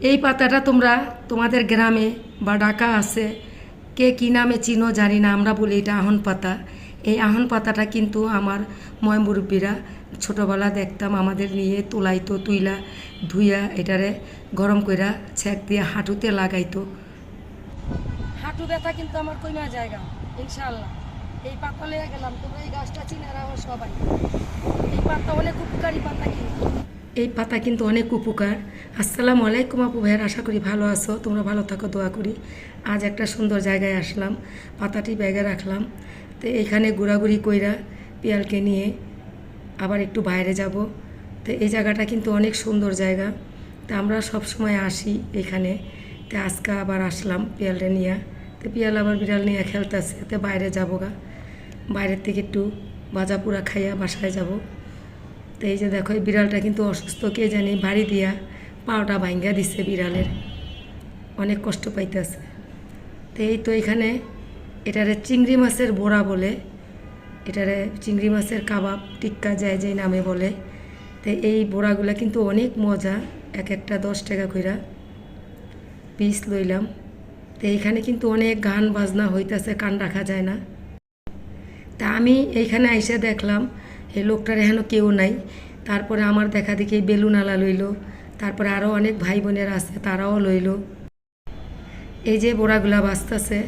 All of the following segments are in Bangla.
এই পাতাটা তোমরা তোমাদের গ্রামে বা ডাকা আছে, কে কী নামে চিনো জানি না, আমরা বলি এটা আহন পাতা। এই আহন পাতাটা কিন্তু আমার ময় মুরব্বীরা ছোটোবেলা দেখতাম আমাদের নিয়ে তোলাইতো, তুইলা ধুইয়া এটারে গরম কইরা ছেঁক দিয়ে হাঁটুতে লাগাইতো। হাঁটু ব্যথা কিন্তু আমার কইমা জায়গা ইনশাল্লাহ এই পাতা লইয়া গেলাম, তোমরা এই গাছটা চিনে রাখো সবাই। এই পাতা অনেক উপকারী পাতা কিন্তু। এই পাতা কিন্তু অনেক উপকার। আসসালামু আলাইকুম আপু ভাইয়ের, আশা করি ভালো আছো। তোমরা ভালো থাকো, দোয়া করি। আজ একটা সুন্দর জায়গায় আসলাম, পাতাটি ব্যাগে রাখলাম। তো এইখানে ঘোরাঘুরি কইরা পিয়ালকে নিয়ে আবার একটু বাইরে যাব। তো এই জায়গাটা কিন্তু অনেক সুন্দর জায়গা। তো আমরা সব সময় আসি এখানে। তো আজকে আবার আসলাম পিয়ালটা নিয়ে। তো পিয়াল আবার বিড়াল নিয়ে খেলতেছে। তো বাইরে যাব গা। বাইরের থেকে একটু ভাজা পুরা খাইয়া বাসায় যাব। তো এই যে দেখো, এই বিড়ালটা কিন্তু অসুস্থ, কে জানি বাড়ি দিয়া পাওটা ভাঙ্গা দিছে বিড়ালের। অনেক কষ্ট পাইতেছে। তো এই তো এখানে এটারে চিংড়ি মাছের বোড়া বলে, এটারে চিংড়ি মাছের কাবাব, টিক্কা যায় যে নামে বলে। তো এই বোড়াগুলা কিন্তু অনেক মজা, এক একটা দশ টাকা কইরা পিস লইলাম। তো এইখানে কিন্তু অনেক গান বাজনা হইতাছে, কান রাখা যায় না। তা আমি এইখানে আইসা দেখলাম এই লোকটার এখনও কেউ নাই। তারপরে আমার দেখা দেখি বেলুন আলা লইল। তারপরে আরও অনেক ভাই বোনেরা আছে, তারাও লইল। এই যে বোড়াগুলা বাঁচতেছে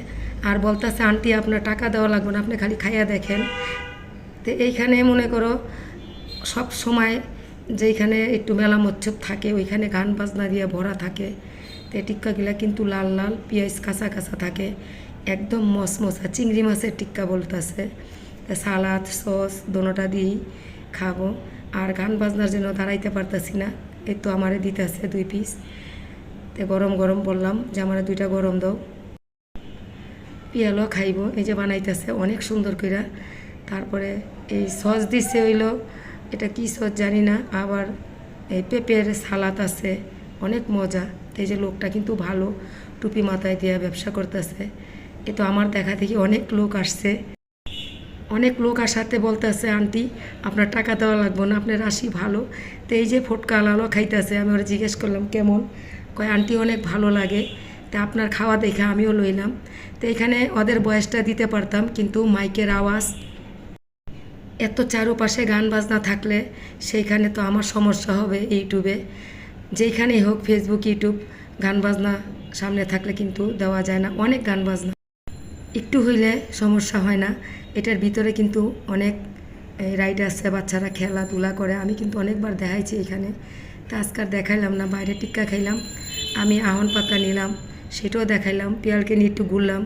আর বলতেছে, আন্টি, আপনার টাকা দেওয়া লাগবে না, আপনি খালি খাইয়া দেখেন। তো এইখানে মনে করো, সব সময় যেইখানে একটু মেলা মচ্ছব থাকে, ওইখানে গান বাজনা দিয়ে ভরা থাকে। তো টিক্কাগুলা কিন্তু লাল লাল, পেঁয়াজ কাঁচা কাঁচা থাকে। একদম মশমশা চিংড়ি মাছের টিক্কা বলতেছে। সালাদ, সস দোনোটা দিয়েই খাব। আর গান বাজনার জন্য দাঁড়াইতে পারতাছি না এই তো আমারে দিতেছে দুই পিস। তো গরম গরম বললাম যে, আমার দুইটা গরম দাও। পিয়ালো খাইব, এই যে বানাইতেছে অনেক সুন্দর কইরা। তারপরে এই সস দিছে হইল, এটা কি সস জানি না, আবার এই পেঁপের সালাদ আছে, অনেক মজা। এই যে লোকটা কিন্তু ভালো, টুপি মাথায় দিয়ে ব্যবসা করতেছে। এ তো আমার দেখা দেখি অনেক লোক আসছে। অনেক লোক আসাতে বলতেছে, আন্টি, আপনার টাকা দেওয়া লাগবে না, আপনার রাশি ভালো। তো এই যে ফটকা আলালো খাইতেছে, আমি ওরা জিজ্ঞেস করলাম, কেমন? কয়, আন্টি, অনেক ভালো লাগে। তা আপনার খাওয়া দেখে আমিও লইলাম। তো এখানে ওদের বয়সটা দিতে পারতাম, কিন্তু মাইকের আওয়াজ, এত চারোপাশে গান বাজনা থাকলে সেইখানে তো আমার সমস্যা হবে ইউটিউবে। যেইখানেই হোক ফেসবুক ইউটিউব গান বাজনা সামনে থাকলে কিন্তু দেওয়া যায় না, অনেক গান বাজনা। একটু হইলে সমস্যা হয় না। এটার ভিতরে কিন্তু অনেক রাইড আছে, বাচ্চারা খেলাধুলা করে। আমি কিন্তু অনেকবার দেখাইছি এখানে। তা আজকাল দেখাইলাম না, বাইরে টিক্কা খাইলাম। আমি আহন পাতা নিলাম, সেটাও দেখাইলাম, পিয়ালকে নিয়ে একটু ঘুরলাম,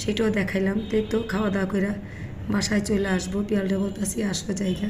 সেটাও দেখাইলাম। তাই তো খাওয়া দাওয়া করে বাসায় চলে আসব। পিয়ালটা বলতেছি, আসব জায়গা।